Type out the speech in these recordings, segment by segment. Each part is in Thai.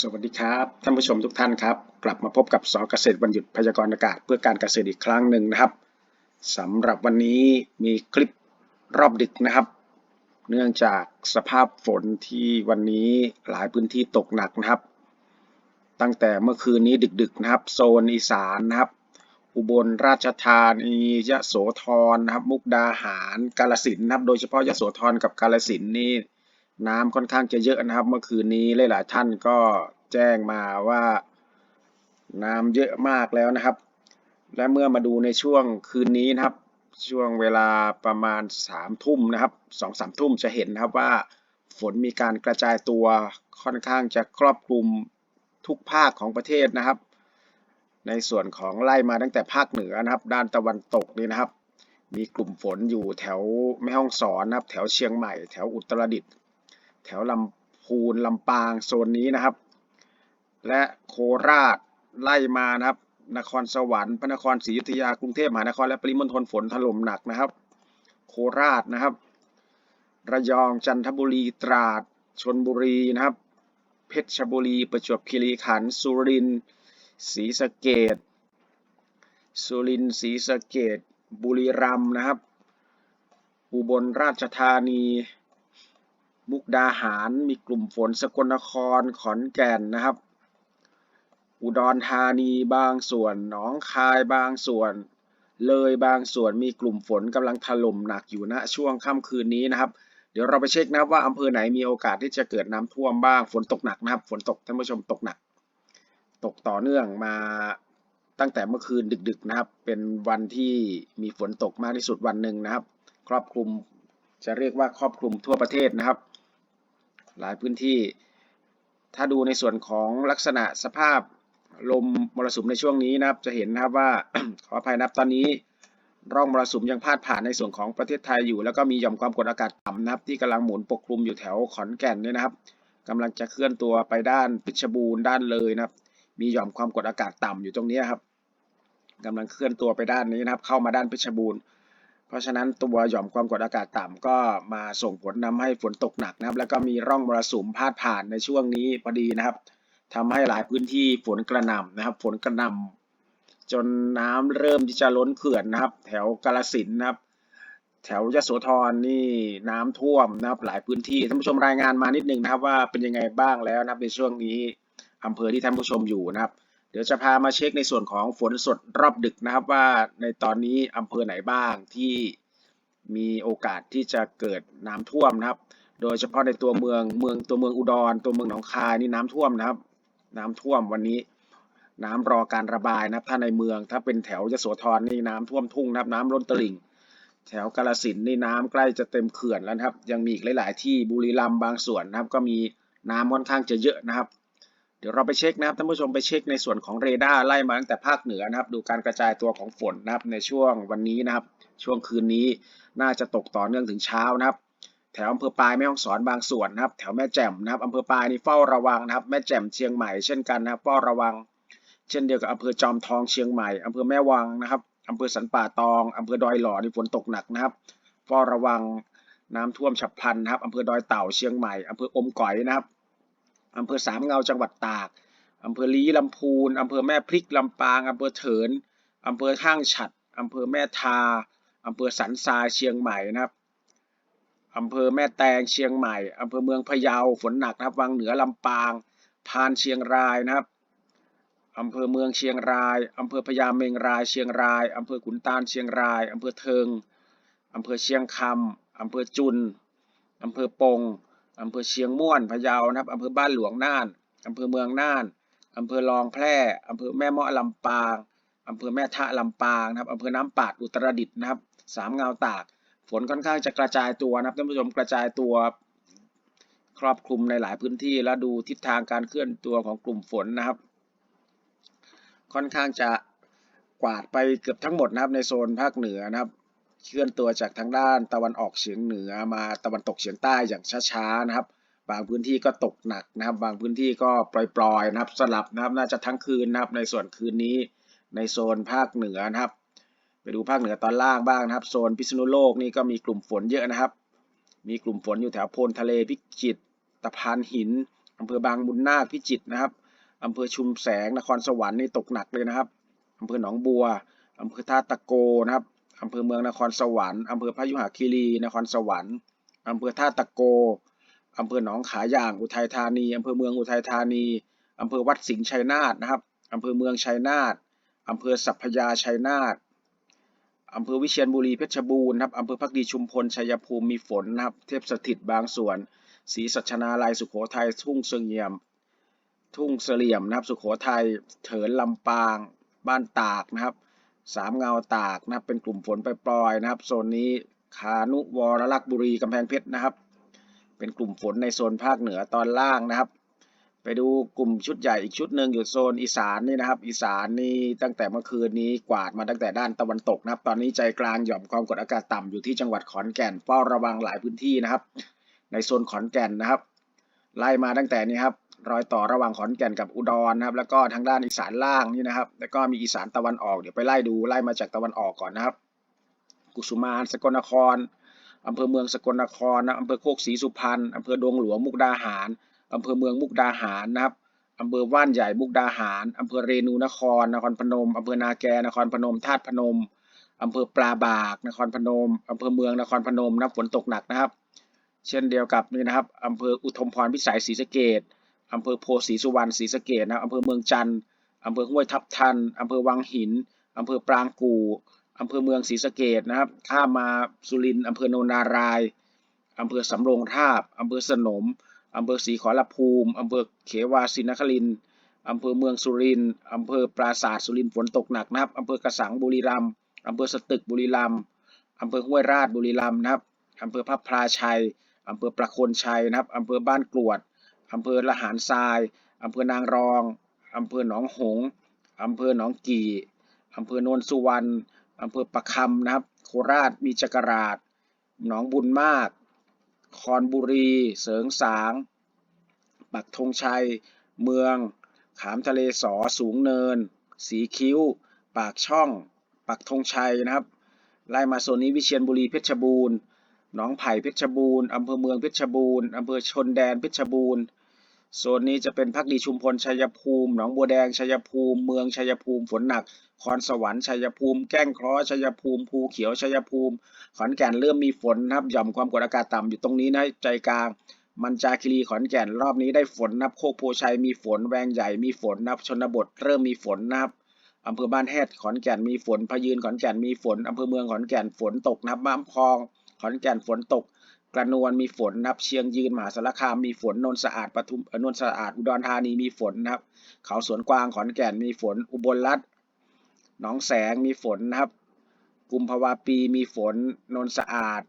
สวัสดีครับท่านผู้ชมทุกท่านครับ กลับมาพบกับสอเกษตรวันหยุดพยากรณ์อากาศ เพื่อการเกษตรอีกครั้งหนึ่งนะครับสำหรับวันนี้มีคลิปรอบดึกนะครับ เนื่องจากสภาพฝนที่วันนี้หลายพื้นที่ตกหนักนะครับ ตั้งแต่เมื่อคืนนี้ดึกๆนะครับ โซนอีสานนะครับ อุบลราชธานียะโสธรนะครับ มุกดาหารกาฬสินนะครับ โดยเฉพาะยะโสธรกับกาฬสินนี่ น้ำค่อนข้างจะเยอะนะครับ เมื่อคืนนี้หลายๆท่านก็แจ้งมาว่า น้ำเยอะมากแล้วนะครับ และเมื่อมาดูในช่วงคืนนี้นะครับ ช่วงเวลาประมาณสามทุ่มนะครับสองสามทุ่มจะเห็นนะครับว่าฝนมีการกระจายตัวค่อนข้างจะครอบคลุมทุกภาคของประเทศนะครับ ในส่วนของไล่มาตั้งแต่ภาคเหนือนะครับ ด้านตะวันตกนี่นะครับ มีกลุ่มฝนอยู่แถวแม่ฮ่องสอนนะครับ แถวเชียงใหม่ แถวอุตรดิตถ์ แถวลำพูนลำปางโซนนี้นะครับ และโคราชไล่มานะครับ นครสวรรค์พระนครศรีอยุธยากรุงเทพมหานครและปริมณฑลฝนถล่มหนักนะครับ โคราชนะครับ ระยองจันทบุรีตราดชนบุรีนะครับ เพชรบุรี ประจวบคีรีขันธ์สุรินทร์ศรีสะเกดสุรินทร์ศรีสะเกดบุรีรัมย์นะครับ อุบลราชธานี มุกดาหาร มีกลุ่มฝนสกลนครขอนแก่นนะครับ อุดรธานีบางส่วนหนองคายบางส่วน เลยบางส่วนมีกลุ่มฝนกำลังถล่มหนักอยู่ณช่วงค่ำคืนนี้นะครับ เดี๋ยวเราไปเช็คนะครับว่าอำเภอไหนมีโอกาสที่จะเกิดน้ำท่วมบ้างฝนตกหนักนะครับ ฝนตกท่านผู้ชมตกหนัก ตกต่อเนื่องมาตั้งแต่เมื่อคืนดึกๆนะครับ เป็นวันที่มีฝนตกมากที่สุดวันหนึ่งนะครับ ครอบคลุมจะเรียกว่าครอบคลุมทั่วประเทศนะครับ หลายพื้นที่ ถ้าดูในส่วนของลักษณะสภาพลมมรสุมในช่วงนี้นะครับ จะเห็นนะครับว่า ขออภัยนะครับตอนนี้ร่องมรสุมยังพาดผ่านในส่วนของประเทศไทยอยู่ แล้วก็มีหย่อมความกดอากาศต่ำนะครับ ที่กำลังหมุนปกคลุมอยู่แถวขอนแก่นเนี่ยนะครับกำลังจะเคลื่อนตัวไปด้านเพชบูรณ์ด้านเลยนะครับ มีหย่อมความกดอากาศต่ำอยู่ตรงนี้ครับกำลังเคลื่อนตัวไปด้านนี้นะครับ เข้ามาด้านเพชบูรณ์ เพราะฉะนั้นตัวหย่อมความกดอากาศต่ำก็มาส่งผลนำให้ฝนตกหนักนะครับ แล้วก็มีร่องมรสุมพาดผ่านในช่วงนี้พอดีนะครับทำให้หลายพื้นที่ฝนกระหน่ำนะครับ ฝนกระหน่ำจนน้ำเริ่มที่จะล้นเขื่อนนะครับ แถวกาฬสินนะครับ แถวยโสธรนี่น้ำท่วมนะครับ หลายพื้นที่ท่านผู้ชมรายงานมานิดนึงนะครับ ว่าเป็นยังไงบ้างแล้วนะครับในช่วงนี้อำเภอที่ท่านผู้ชมอยู่นะครับ เดี๋ยวจะพามาเช็คในส่วนของฝนสดรอบดึกนะครับว่าในตอนนี้อำเภอไหนบ้างที่มีโอกาสที่จะเกิดน้ำท่วมนะครับ โดยเฉพาะในตัวเมืองเมืองตัวเมืองอุดร ตัวเมืองหนองคายนี่น้ำท่วมนะครับ น้ำท่วมวันนี้ น้ำรอการระบายนะครับ ถ้าในเมืองถ้าเป็นแถวยโสธรนี่น้ำท่วมทุ่งนะครับ น้ำล้นตลิ่ง แถวกาฬสินนี่น้ำใกล้จะเต็มเขื่อนแล้วนะครับ ยังมีอีกหลาย ๆ ที่บุรีรัมย์บางส่วนนะครับ ก็มีน้ำค่อนข้างจะเยอะนะครับ เดี๋ยวเราไปเช็คนะครับท่านผู้ชมไปเช็คในส่วนของเรดาร์ไล่มาตั้งแต่ภาคเหนือนะครับ ดูการกระจายตัวของฝนนะครับในช่วงวันนี้นะครับ ช่วงคืนนี้น่าจะตกต่อเนื่องถึงเช้านะครับ แถวอำเภอปลายแม่ฮ่องสอนบางส่วนนะครับ แถวแม่แจ่มนะครับอำเภอปลายนี่เฝ้าระวังนะครับ แม่แจ่มเชียงใหม่เช่นกันนะครับเฝ้าระวัง เช่นเดียวกับอำเภอจอมทองเชียงใหม่อำเภอแม่วังนะครับอำเภอสันป่าตองอำเภอดอยหล่อนี่ฝนตกหนักนะครับเฝ้าระวังน้ำท่วมฉับพลันนะครับอำเภอดอยเต่าเชียงใหม่อำเภออมก๋อยนะครับ อำเภอสามเงาจังหวัดตากอำเภอลี้ลำพูนอำเภอแม่พริกลำปางอำเภอเถินอำเภอห้างฉัดอำเภอแม่ทาอำเภอสันทรายเชียงใหม่นะครับอำเภอแม่แตงเชียงใหม่อำเภอเมืองพะเยาฝนหนักนะครับวังเหนือลำปางพานเชียงรายนะครับอำเภอเมืองเชียงรายอำเภอพญาเมงรายเชียงรายอำเภอขุนตาลเชียงรายอำเภอเทิงอำเภอเชียงคำอำเภอจุนอำเภอปง อำเภอเชียงม่วนพะเยานะครับอำเภอบ้านหลวงน่านอำเภอเมืองน่านอำเภอรองแพร่อำเภอแม่เมาะลำปางอำเภอแม่ทะลำปางนะครับอำเภอน้ำปาดอุตรดิตถ์นะครับสามเงาตาก ฝนค่อนข้างจะกระจายตัวนะครับท่านผู้ชมกระจายตัว ครอบคลุมในหลายพื้นที่แล้วดูทิศทางการเคลื่อนตัวของกลุ่มฝนนะครับ ค่อนข้างจะกวาดไปเกือบทั้งหมดนะครับในโซนภาคเหนือนะครับ เคลื่อนตัวจากทางด้านตะวันออกเฉียงเหนือมาตะวันตกเฉียงใต้อย่างช้าๆนะครับ บางพื้นที่ก็ตกหนักนะครับ บางพื้นที่ก็ปล่อยๆนะครับ สลับนะครับน่าจะทั้งคืนนะครับ ในส่วนคืนนี้ในโซนภาคเหนือนะครับ ไปดูภาคเหนือตอนล่างบ้างนะครับ โซนพิษณุโลกนี่ก็มีกลุ่มฝนเยอะนะครับ มีกลุ่มฝนอยู่แถวโพนทะเลพิจิตรตะพานหินอำเภอบางบุญนาคพิจิตรนะครับอำเภอชุมแสงนครสวรรค์นี่ตกหนักเลยนะครับอำเภอหนองบัวอำเภอท่าตะโกนะครับ อำเภอเมืองนครสวรรค์อำเภอพยุหคีรี นครสวรรค์อำเภอท่าตะโกอำเภอหนองขาย่างอุทัยธานีอำเภอเมืองอุทัยธานีอำเภอวัดสิงห์ชัยนาทนะครับอำเภอเมืองชัยนาทอำเภอสัพพยาชัยนาทอำเภอวิเชียรบุรีเพชรบูรณ์ครับอำเภอพักดีชุมพลชัยภูมิมีฝนนะครับ เทพสถิตบางส่วนศรีสัชนาลัยสุโขทัยทุ่งเสงี่ยม ทุ่งเสลี่ยมนะครับ สุโขทัยเถินลำปาง บ้านตากนะครับ สามเงาตากนะครับ เป็นกลุ่มฝนปล่อยๆนะครับ โซนนี้ขานุวรลักษ์บุรีกำแพงเพชรนะครับ เป็นกลุ่มฝนในโซนภาคเหนือตอนล่างนะครับ ไปดูกลุ่มชุดใหญ่อีกชุดหนึ่งอยู่โซนอีสานนี่นะครับ อีสานนี่ตั้งแต่เมื่อคืนนี้กวาดมาตั้งแต่ด้านตะวันตกนะครับ ตอนนี้ใจกลางหย่อมความกดอากาศต่ำอยู่ที่จังหวัดขอนแก่นเฝ้าระวังหลายพื้นที่นะครับ ในโซนขอนแก่นนะครับ ไล่มาตั้งแต่นี้ครับ รอยต่อระหว่างขอนแก่นกับอุดรนะครับ แล้วก็ทางด้านอีสานล่างนี่นะครับ แล้วก็มีอีสานตะวันออกเดี๋ยวไปไล่ดูไล่มาจากตะวันออกก่อนนะครับ กุสุมานสกลนครอำเภอเมืองสกลนครนะอำเภอโคกศรีสุพรรณอำเภอดงหลวงมุกดาหารอำเภอเมืองมุกดาหารนะครับอำเภอว่านใหญ่มุกดาหารอำเภอเรนูนคร นครพนมอำเภอนาแกนครพนมธาตุพนมอำเภอปลาบากนครพนมอำเภอเมืองนครพนมนะฝนตกหนักนะครับ เช่นเดียวกับนี่นะครับอำเภออุทมพรพิสัยศรีสะเกด อำเภอโพธิ์ศรีสุวรรณศรีสะเกดนะครับอำเภอเมืองจันทร์อำเภอห้วยทับทันอำเภอวังหินอำเภอปรางกู่อำเภอเมืองศรีสะเกดนะครับ ข้ามมาสุรินทร์อำเภอโนนารายอำเภอสำโรงทาบอำเภอสนมอำเภอศรีขอรภูมิอำเภอเขวาสินครินอำเภอเมืองสุรินทร์อำเภอปราสาทสุรินทร์ฝนตกหนักนะครับอำเภอกระสังบุรีรัมย์อำเภอสตึกบุรีรัมย์อำเภอห้วยราชบุรีรัมย์นะครับอำเภอพระพลาชัยอำเภอประโคนชัยนะครับอำเภอบ้านกรวด อำเภอละหารทรายอำเภอนางรองอำเภอหนองหงส์อำเภอหนองกี่อำเภอโนนสุวรรณอำเภอประคำนะครับ โคราชมีจักราชหนองบุญมาก คอนบุรี เสริงสาง ปักธงชัย เมือง ขามทะเลสอสูงเนิน สีคิ้ว ปากช่อง ปักธงชัยนะครับ ไล่มาโซนนี้วิเชียรบุรีเพชรบูรณ์ หนองไผ่เพชรบูรณ์อำเภอเมืองเพชรบูรณ์อำเภอชนแดนเพชรบูรณ์ โซนนี้จะเป็นพักดีชุมพลชัยภูมิ หนองบัวแดงชัยภูมิ เมืองชัยภูมิ ฝนหนัก คอนสวรรค์ชัยภูมิ แก้งเคราะห์ชัยภูมิ ภูเขียวชัยภูมิ ขอนแก่นเริ่มมีฝนนะครับ หย่อมความกดอากาศต่ำอยู่ตรงนี้นะใจกลาง มันจาคิรีขอนแก่นรอบนี้ได้ฝนนะครับโคกโพชัยมีฝน แวงใหญ่มีฝนนะครับชนบทเริ่มมีฝนนะครับอำเภอบ้านแฮดขอนแก่นมีฝนพยืนขอนแก่นมีฝนอำเภอเมืองขอนแก่นฝนตกนะครับบ้านพองขอนแก่นฝนตก กระนวลมีฝนนะครับ เชียงยืนมหาสารคามมีฝนนนท์สะอาดปทุมนนท์สะอาดอุดรธานีมีฝนนะครับ เขาสวนกวางขอนแก่นมีฝนอุบลรัฐหนองแสงมีฝนนะครับ กุมภาวาปีมีฝนนนท์สะอาด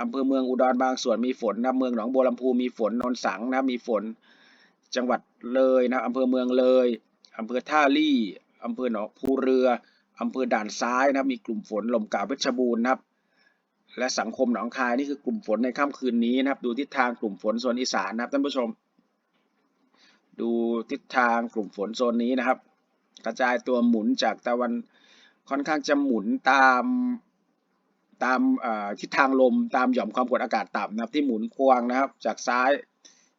อำเภอเมืองอุดรบางส่วนมีฝนนะเมืองหนองบัวลำพูมีฝนนนท์สังนะมีฝนจังหวัดเลยนะอำเภอเมืองเลยอำเภอท่าลี่อำเภอหนองภูเรืออำเภอด่านซ้ายนะมีกลุ่มฝนลมกาวเพชรบูรณ์นะครับ และสังคมหนองคายนี่คือกลุ่มฝนในค่ำคืนนี้นะครับ ดูทิศทางกลุ่มฝนโซนอีสานนะครับท่านผู้ชม ดูทิศทางกลุ่มฝนโซนนี้นะครับ กระจายตัวหมุนจากตะวันค่อนข้างจะหมุนตามตามทิศทางลมตามหย่อมความกดอากาศต่ำนะครับ ที่หมุนควงนะครับ จากซ้าย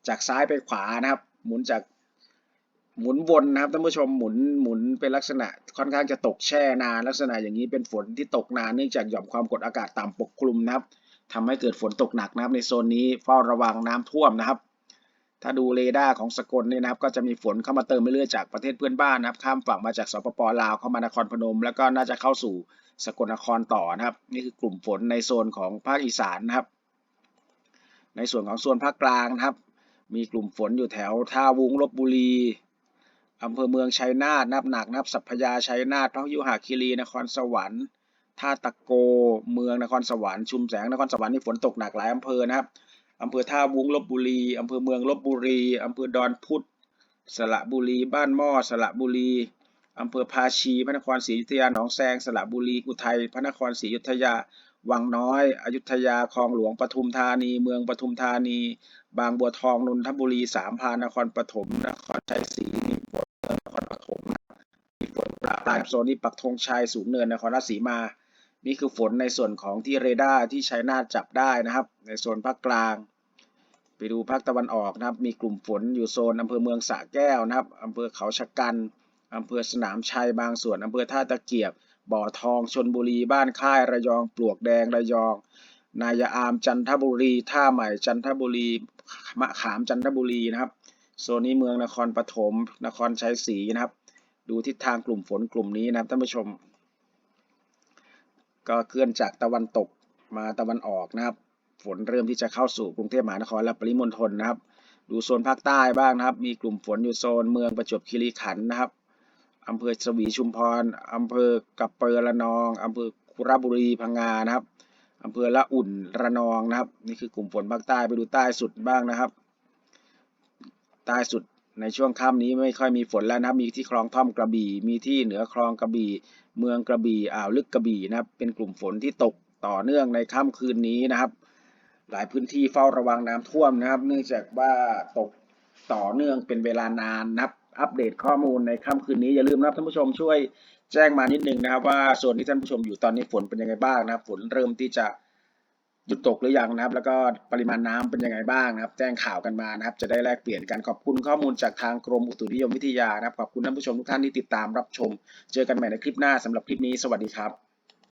จากซ้ายไปขวานะครับ หมุนจาก หมุนวนนะครับท่านผู้ชมหมุนหมุนเป็นลักษณะค่อนข้างจะตกแช่นานลักษณะอย่างนี้เป็นฝนที่ตกนานเนื่องจากหย่อมความกดอากาศต่ำปกคลุมนะครับทำให้เกิดฝนตกหนักนะครับ ในโซนนี้เฝ้าระวังน้ำท่วมนะครับ ถ้าดูเรดาร์ของสกลเนี่ยนะครับ ก็จะมีฝนเข้ามาเติมเรื่อยๆจากประเทศเพื่อนบ้านนะครับ ข้ามฝั่งมาจากสปปลาวเข้ามานครพนม แล้วก็น่าจะเข้าสู่สกลนครต่อนะครับ นี่คือกลุ่มฝนในโซนของภาคอีสานนะครับ ในส่วนของโซนภาคกลางนะครับ มีกลุ่มฝนอยู่แถวท่าวุ้งลบบุรี อำเภอเมืองชัยนาทนับหนักนับสัพพยาชัยนาทพระยุหคีรีนครสวรรค์ท่าตะโก เมืองนครสวรรค์ชุมแสงนครสวรรค์นี่ฝนตกหนักหลายอำเภอนะครับอำเภอท่าวุ้งลบบุรีอำเภอเมืองลบบุรีอำเภอดอนพุธสระบุรี บ้านหม้อสระบุรีอำเภอภาชี พระนครศรีอยุธยาหนองแซงสระบุรีอุทัยพระนครศรีอยุธยาวังน้อย อยุธยาคลองหลวงปทุมธานี เมืองปทุมธานี บางบัวทองนนทบุรีสามพานนครปฐมนครชัยศรีมีฝนนครปฐมมีฝนประปราย โซนนี้ปักธงชัยสูงเนินนครราชสีมา นี่คือฝนในส่วนของที่เรดาร์ที่ชัยนาทจับได้นะครับ ในโซนภาคกลาง ไปดูภาคตะวันออกนะครับ มีกลุ่มฝนอยู่โซนอำเภอเมืองสระแก้วนะครับอำเภอเขาชะกันอำเภอสนามชัยบางส่วนอำเภอท่าตะเกียบ บ่อทองชนบุรีบ้านค่ายระยอง ปลวกแดงระยอง นายาอามจันทบุรี ท่าใหม่จันทบุรีมะขามจันทบุรีนะครับโซนนี้เมืองนครปฐมนครชัยศรีนะครับ ดูทิศทางกลุ่มฝนกลุ่มนี้นะครับท่านผู้ชม ก็เคลื่อนจากตะวันตกมาตะวันออกนะครับ ฝนเริ่มที่จะเข้าสู่กรุงเทพมหานครและปริมณฑลนะครับ ดูโซนภาคใต้บ้างนะครับ มีกลุ่มฝนอยู่โซนเมืองประจวบคีรีขันธ์นะครับอำเภอสวีชุมพรอำเภอกับเปอร์ละนองอำเภอคุระบุรีพังงานะครับอำเภอละอุ่นระนองนะครับ นี่คือกลุ่มฝนภาคใต้ไปดูใต้สุดบ้างนะครับ ใต้สุด ในช่วงค่ำนี้ไม่ค่อยมีฝนแล้วนะครับ มีที่คลองท่อมกระบี่ มีที่เหนือคลองกระบี่ เมืองกระบี่ อ่าวลึกกระบี่นะครับ เป็นกลุ่มฝนที่ตกต่อเนื่องในค่ำคืนนี้นะครับ หลายพื้นที่เฝ้าระวังน้ำท่วมนะครับ เนื่องจากว่าตกต่อเนื่องเป็นเวลานานนะครับ อัปเดตข้อมูลในค่ำคืนนี้อย่าลืมนะครับท่านผู้ชมช่วยแจ้งมานิดนึงนะครับ ว่าโซนที่ท่านผู้ชมอยู่ตอนนี้ฝนเป็นยังไงบ้างนะครับ ฝนเริ่มที่จะ หยุดตกหรือยังนะครับ แล้วก็ปริมาณน้ำเป็นยังไงบ้างนะครับ แจ้งข่าวกันมานะครับ จะได้แลกเปลี่ยนกันขอบคุณข้อมูลจากทางกรมอุตุนิยมวิทยานะครับขอบคุณท่านผู้ชมทุกท่านที่ติดตามรับชม เจอกันใหม่ในคลิปหน้าสำหรับคลิปนี้สวัสดีครับ